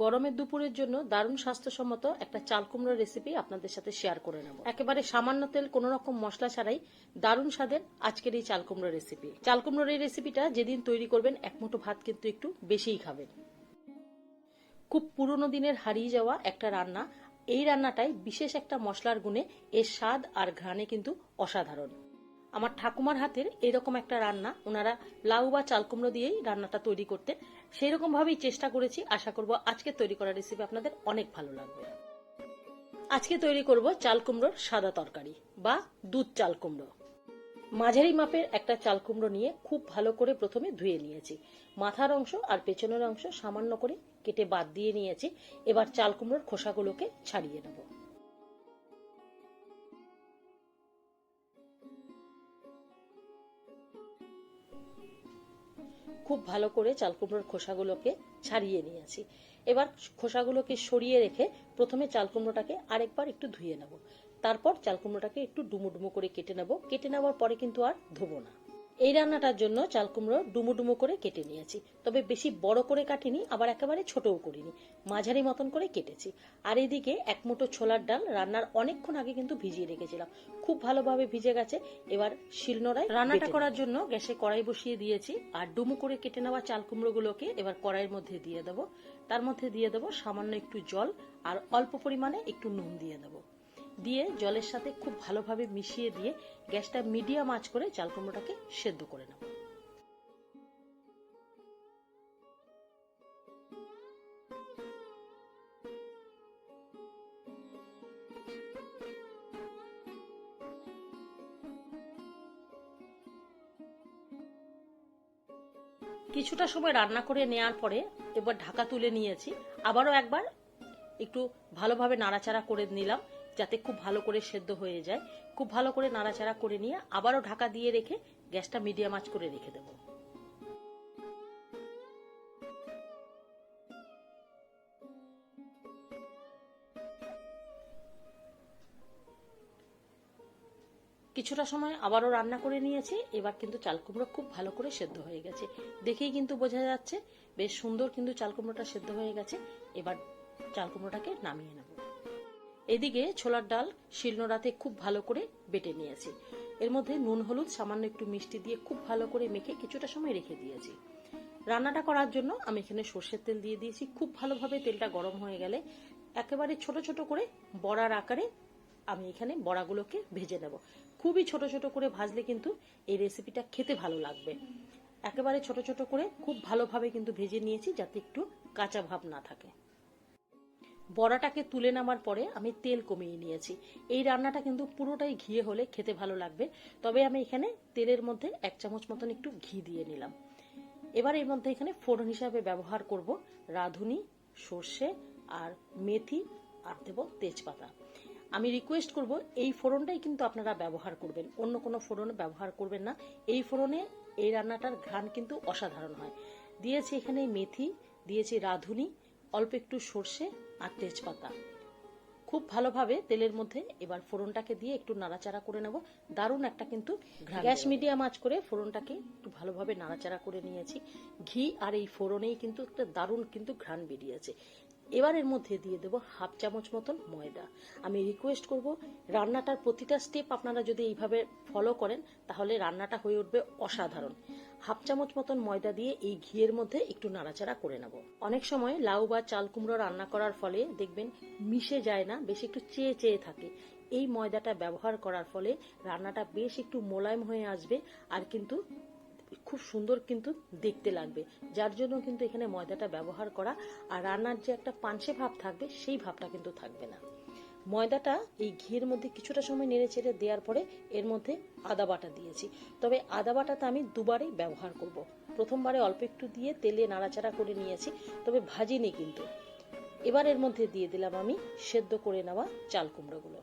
গরমের দুপুরের জন্য দারুণ স্বাস্থ্যসম্মত একটা চাল কুমড়োর রেসিপি আপনাদের সাথে শেয়ার করে নেব। একেবারে সামান্য তেল, কোনো রকম মশলা ছাড়াই দারুণ স্বাদের আজকের এই চাল কুমড়ো রেসিপি চাল কুমড়োর এই রেসিপিটা যেদিন তৈরি করবেন, এক মুঠো ভাত কিন্তু একটু বেশিই খাবেন। খুব পুরনো দিনের হারিয়ে যাওয়া একটা রান্না, এই রান্নাটাই বিশেষ একটা মশলার গুণে এর স্বাদ আর ঘ্রাণে কিন্তু অসাধারণ। আমার ঠাকুমার হাতের এরকম একটা রান্না ওনারা লাউ বা চাল কুমড়ো দিয়েই রান্নাটা তৈরি করতে সেই রকম ভাবেই চেষ্টা করেছি, আশা করব আজকে তৈরি করা রেসিপি আপনাদের অনেক ভালো লাগবে। আজকে তৈরি করব চাল কুমড়োর সাদা তরকারি বা দুধ চাল কুমড়ো। মাঝারি মাপের একটা চাল কুমড়ো নিয়ে খুব ভালো করে প্রথমে ধুয়ে নিয়েছি। মাথার অংশ আর পেছনের অংশ সামান্য করে কেটে বাদ দিয়ে নিয়েছি। এবার চাল কুমড়োর খোসাগুলোকে ছাড়িয়ে নেব। খুব ভালো করে চাল কুমড়োর খোসাগুলোকে ছাড়িয়ে নিয়েছি এবার খোসাগুলোকে সরিয়ে রেখে প্রথমে চাল কুমড়োটাকে আরেকবার একটু ধুয়ে নেব। তারপর চাল কুমড়োটাকে একটু ডুমো ডুমো করে কেটে নেব। কেটে নেওয়ার পরে কিন্তু আর ধোবো না। এই রান্নাটার জন্য চাল কুমড়ো ডুমো ডুমো করে কেটে নিয়েছি। তবে বেশি বড় করে কাটিনি আবার একেবারে ছোটও করিনি। মাঝারি মতন করে কেটেছি। আর এদিকে এক মুঠো ছোলার ডাল রান্নার অনেকক্ষণ আগে কিন্তু ভিজিয়ে রেখেছিলাম। খুব ভালোভাবে ভিজে গেছে এবার শিলনোড়ায় রান্নাটা করার জন্য গ্যাসে কড়াই বসিয়ে দিয়েছি আর ডুমো করে কেটে নেওয়া চাল কুমড়োগুলোকে এবার কড়াইয়ের মধ্যে দিয়ে দেবো। তার মধ্যে দিয়ে দেবো সামান্য একটু জল আর অল্প পরিমাণে একটু নুন দিয়ে দেবো। দিয়ে জলের সাথে খুব ভালোভাবে মিশিয়ে দিয়ে গ্যাসটা মিডিয়াম আঁচ করে চাল কুমড়োটাকে সেদ্ধ করে নেব। কিছুটা সময় রান্না করে নেওয়ার পরে এবার ঢাকা তুলে নিয়েছি। আবারও একবার একটু ভালোভাবে নাড়াচাড়া করে নিলাম। যাতে খুব ভালো করে সেদ্ধ হয়ে যায়। খুব ভালো করে নাড়াচাড়া করে নিয়ে আবারও ঢাকা দিয়ে রেখে গ্যাসটা মিডিয়াম আঁচ করে রেখে দেবো। কিছুটা সময় আবারও রান্না করে নিয়েছি, এবার কিন্তু চাল কুমড়ো খুব ভালো করে সেদ্ধ হয়ে গেছে। দেখেই কিন্তু বোঝা যাচ্ছে, বেশ সুন্দর কিন্তু চাল কুমড়োটা সেদ্ধ হয়ে গেছে। এবার চাল কুমড়োটাকে নামিয়ে নেব। এদিকে ছোলার ডাল শিলনোড়াতে খুব ভালো করে বেটে নিয়েছি। এর মধ্যে নুন, হলুদ, সামান্য একটু মিষ্টি দিয়ে খুব ভালো করে মেখে কিছুটা সময় রেখে দিয়েছি। রান্নাটা করার জন্য আমি এখানে সর্ষের তেল দিয়ে দিয়েছি। খুব ভালোভাবে তেলটা গরম হয়ে গেলে একেবারে ছোট ছোট করে বড়ার আকারে আমি এখানে বড়াগুলোকে ভেজে নেব। খুবই ছোট ছোট করে ভাজলে কিন্তু এই রেসিপিটা খেতে ভালো লাগবে। একেবারে ছোট ছোট করে খুব ভালোভাবে কিন্তু ভেজে নিয়েছি যাতে একটু কাঁচা ভাব না থাকে। বড়াটাকে তুলে নামার পরে আমি তেল কমিয়ে নিয়েছি। এই রান্নাটা কিন্তু পুরোটাই ঘিয়ে হলে খেতে ভালো লাগবে। তবে আমি এখানে তেলের মধ্যে এক চামচ মতন একটু ঘি দিয়ে নিলাম। এবার এর মধ্যে এখানে ফোড়ন হিসাবে ব্যবহার করব রাঁধুনি, সর্ষে আর মেথি, আর দেব তেজপাতা। আমি রিকোয়েস্ট করব এই ফোড়নটাই কিন্তু আপনারা ব্যবহার করবেন। অন্য কোনো ফোড়ন ব্যবহার করবেন না। এই ফোড়নে এই রান্নাটার ঘ্রাণ কিন্তু অসাধারণ হয়। দিয়েছি এখানে মেথি, দিয়েছি রাঁধুনি অল্প একটু সর্ষে আর তেজপাতা। খুব ভালোভাবে তেলের মধ্যে এবার ফোড়নটাকে দিয়ে একটু নাড়াচাড়া করে নেব। দারুণ একটা কিন্তু গ্যাস মিডিয়াম আঁচ করে ফোড়নটাকে একটু ভালোভাবে নাড়াচাড়া করে নিয়েছি। ঘি আর এই ফোড়নেই কিন্তু একটা দারুণ কিন্তু ঘ্রাণ বেরিয়েছে। এবার এর মধ্যে দিয়ে দেবো হাফ চামচ মতন ময়দা। আমি রিকোয়েস্ট করব রান্নাটার প্রতিটা স্টেপ আপনারা যদি এইভাবে ফলো করেন তাহলে রান্নাটা হয়ে উঠবে অসাধারণ। হাফ চামচ মতন ময়দা দিয়ে এই ঘিয়ের মধ্যে একটু নাড়াচাড়া করে নেব। অনেক সময় লাউ বা চাল কুমড়ো রান্না করার ফলে দেখবেন মিশে যায় না, বেশ একটু চেয়ে চেয়ে থাকে। এই ময়দাটা ব্যবহার করার ফলে রান্নাটা বেশ একটু মোলায়েম হয়ে আসবে আর কিন্তু খুব সুন্দর কিন্তু দেখতে লাগবে। যার জন্য কিন্তু এখানে ময়দাটা ব্যবহার করা আর রান্নার যে একটা পাঞ্চে ভাব থাকবে, সেই ভাবটা কিন্তু থাকবে না। ময়দাটা এই ঘিয়ের মধ্যে কিছুটা সময় নেড়ে চেড়ে দেওয়ার পরে এর মধ্যে আদা বাটা দিয়েছি। তবে আদা বাটাটা আমি দুবারই ব্যবহার করব। প্রথমবারে অল্প একটু দিয়ে তেলে নাড়াচাড়া করে নিয়েছি তবে ভাজিনি কিন্তু। এবার এর মধ্যে দিয়ে দিলাম আমি সেদ্ধ করে নেওয়া চাল কুমড়োগুলো।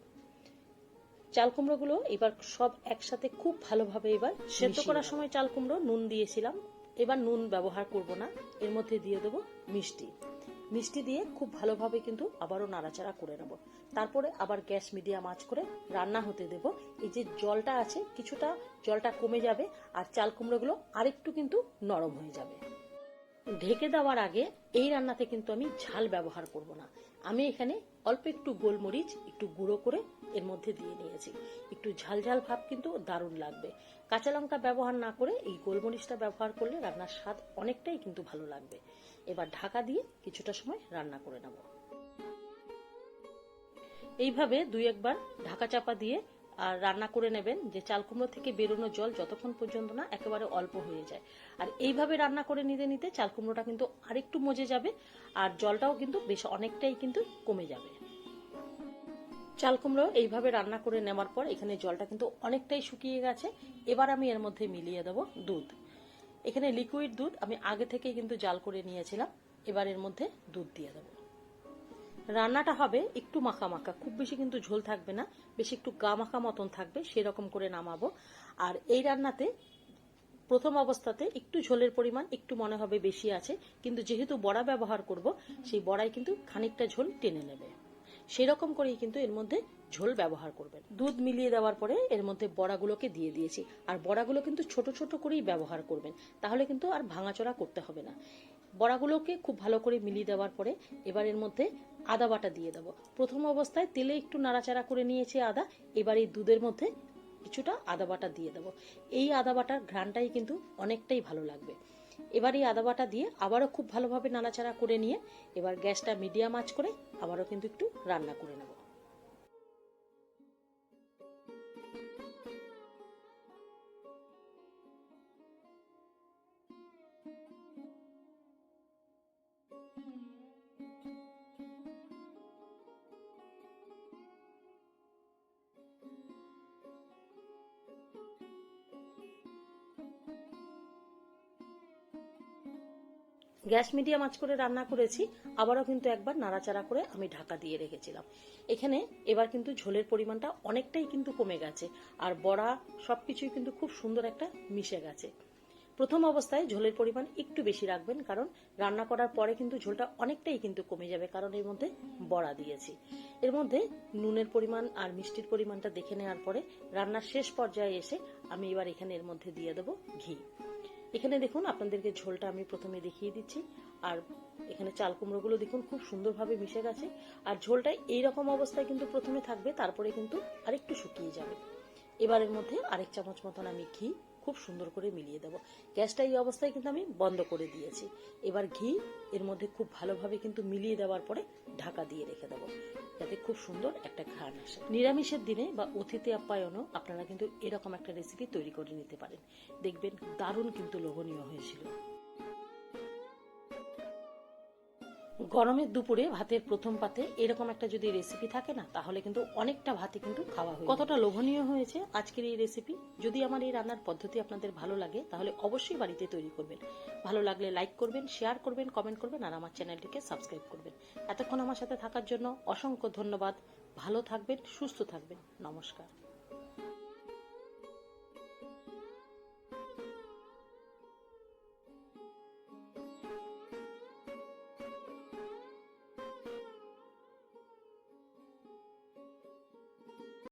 চাল কুমড়োগুলো এবার সব একসাথে খুব ভালোভাবে এবার সেদ্ধ করার সময় চাল কুমড়ো নুন দিয়েছিলাম। এবার নুন ব্যবহার করব না। এর মধ্যে দিয়ে দেবো মিষ্টি। মিষ্টি দিয়ে খুব ভালোভাবে কিন্তু আবারও নাড়াচাড়া করে নেব। তারপরে আবার গ্যাস মিডিয়াম আঁচ করে রান্না হতে দেব। এই যে জলটা আছে, কিছুটা জলটা কমে যাবে আর চাল কুমড়োগুলো আরেকটু কিন্তু নরম হয়ে যাবে। ঢেকে দেওয়ার আগে এই রান্নাতে কিন্তু আমি ঝাল ব্যবহার করব না। আমি এখানে অল্প একটু গোলমরিচ, একটু গুঁড়ো করে এর মধ্যে দিয়ে নিয়েছি। একটু ঝাল ঝাল ভাব কিন্তু দারুণ লাগবে। কাঁচা লঙ্কা ব্যবহার না করে এই গোলমরিচটা ব্যবহার করলে রান্নার স্বাদ অনেকটাই কিন্তু ভালো লাগবে। এবার ঢাকা দিয়ে কিছুটা সময় রান্না করে নেব। এইভাবে দুই একবার ঢাকা চাপা দিয়ে, আর রান্না করে নেবেন যে চাল কুমড়ো থেকে বেরোনো জল যতক্ষণ পর্যন্ত না একেবারে অল্প হয়ে যায়। আর এইভাবে রান্না করে নিতে নিতে চাল কুমড়োটা কিন্তু আরেকটু মজে যাবে, আর জলটাও কিন্তু বেশ অনেকটাই কিন্তু কমে যাবে। চাল কুমড়ো এইভাবে রান্না করে নেওয়ার পর এখানে জলটা কিন্তু অনেকটাই শুকিয়ে গেছে। এবার আমি এর মধ্যে মিলিয়ে দেবো দুধ। এখানে লিকুইড দুধ আমি আগে থেকেই কিন্তু জাল করে নিয়েছিলাম। এবার এর মধ্যে দুধ দিয়ে দেবো। রান্নাটা হবে একটু মাখা মাখা, খুব বেশি কিন্তু ঝোল থাকবে না, বেশি একটু গা মাখা মতন থাকবে, সেরকম করে নামাবো। আর এই রান্নাতে প্রথম অবস্থাতে একটু ঝোলের পরিমাণ, একটু মনে হবে বেশি আছে, কিন্তু যেহেতু বড়া ব্যবহার করব, সেই বড়াই কিন্তু খানিকটা ঝোল টেনে নেবে। সেই রকম করেই কিন্তু এর মধ্যে ঝোল ব্যবহার করবেন। দুধ মিলিয়ে দেওয়ার পরে এর মধ্যে বড়াগুলোকে দিয়ে দিয়েছি। আর বড়াগুলো কিন্তু ছোট ছোট করেই ব্যবহার করবেন। তাহলে কিন্তু আর ভাঙাচোরা করতে হবে না। বড়াগুলোকে খুব ভালো করে মিলিয়ে দেওয়ার পরে এবার এর মধ্যে আদা বাটা দিয়ে দেবো। প্রথম অবস্থায় তেলে একটু নাড়াচাড়া করে নিয়েছে আদা। এবার এই দুধের মধ্যে কিছুটা আদা বাটা দিয়ে দেবো। এই আদা বাটার ঘ্রাণটাই কিন্তু অনেকটাই ভালো লাগবে। এবার এই আদা বাটা দিয়ে আবারও খুব ভালোভাবে নাড়াচাড়া করে নিয়ে এবার গ্যাসটা মিডিয়াম আঁচ করে আবারও কিন্তু একটু রান্না করে নেব। গ্যাস মিডিয়াম আঁচ করে রান্না করেছি, আবারও কিন্তু একবার নাড়াচাড়া করে আমি ঢাকা দিয়ে রেখেছিলাম। এখানে এবার কিন্তু ঝোলের পরিমাণটা অনেকটাই কিন্তু কমে গেছে, আর বড়া সব কিছুই কিন্তু খুব সুন্দর একটা মিশে গেছে। প্রথম অবস্থায় ঝোলের পরিমাণ একটু বেশি রাখবেন, কারণ রান্না করার পরে কিন্তু ঝোলটা অনেকটাই কিন্তু কমে যাবে, কারণ এর মধ্যে বড়া দিয়েছি। এর মধ্যে নুনের পরিমাণ আর মিষ্টির পরিমাণটা দেখে নেওয়ার পরে রান্নার শেষ পর্যায়ে এসে আমি এবার এখানে এর মধ্যে দিয়ে দেবো ঘি। এখানে দেখুন আপনাদেরকে ঝোলটা আমি প্রথমে দেখিয়ে দিচ্ছি। আর এখানে চাল কুমড়োগুলো দেখুন খুব সুন্দরভাবে মিশে গেছে। আর ঝোলটা এইরকম অবস্থায় কিন্তু প্রথমে থাকবে, তারপরে কিন্তু আরেকটু শুকিয়ে যাবে। এবারের মধ্যে আরেক চামচ মতন আমি ঘি খুব সুন্দর করে মিলিয়ে দেব। গ্যাসটা এই অবস্থায় কিন্তু আমি বন্ধ করে দিয়েছি। এবার ঘি, এর মধ্যে খুব ভালোভাবে কিন্তু মিলিয়ে দেওয়ার পরে ঢাকা দিয়ে রেখে দেবো। যাতে খুব সুন্দর একটা ঘ্রাণ আসে। নিরামিষের দিনে বা অতিথি আপ্যায়নও আপনারা কিন্তু এরকম একটা রেসিপি তৈরি করে নিতে পারেন। দেখবেন দারুণ কিন্তু লোভনীয় হয়েছিল। গরমের দুপুরে ভাতের প্রথম পাতে এরকম একটা যদি রেসিপি থাকে না, তাহলে কিন্তু অনেকটা ভাতে কিন্তু খাওয়া হয় কতটা লোভনীয় হয়েছে আজকের এই রেসিপি যদি আমার এই রান্নার পদ্ধতি আপনাদের ভালো লাগে, তাহলে অবশ্যই বাড়িতে তৈরি করবেন। ভালো লাগলে লাইক করবেন শেয়ার করবেন কমেন্ট করবেন, আর আমার চ্যানেলটিকে সাবস্ক্রাইব করবেন। এতক্ষণ আমার সাথে থাকার জন্য অসংখ্য ধন্যবাদ। ভালো থাকবেন, সুস্থ থাকবেন। নমস্কার।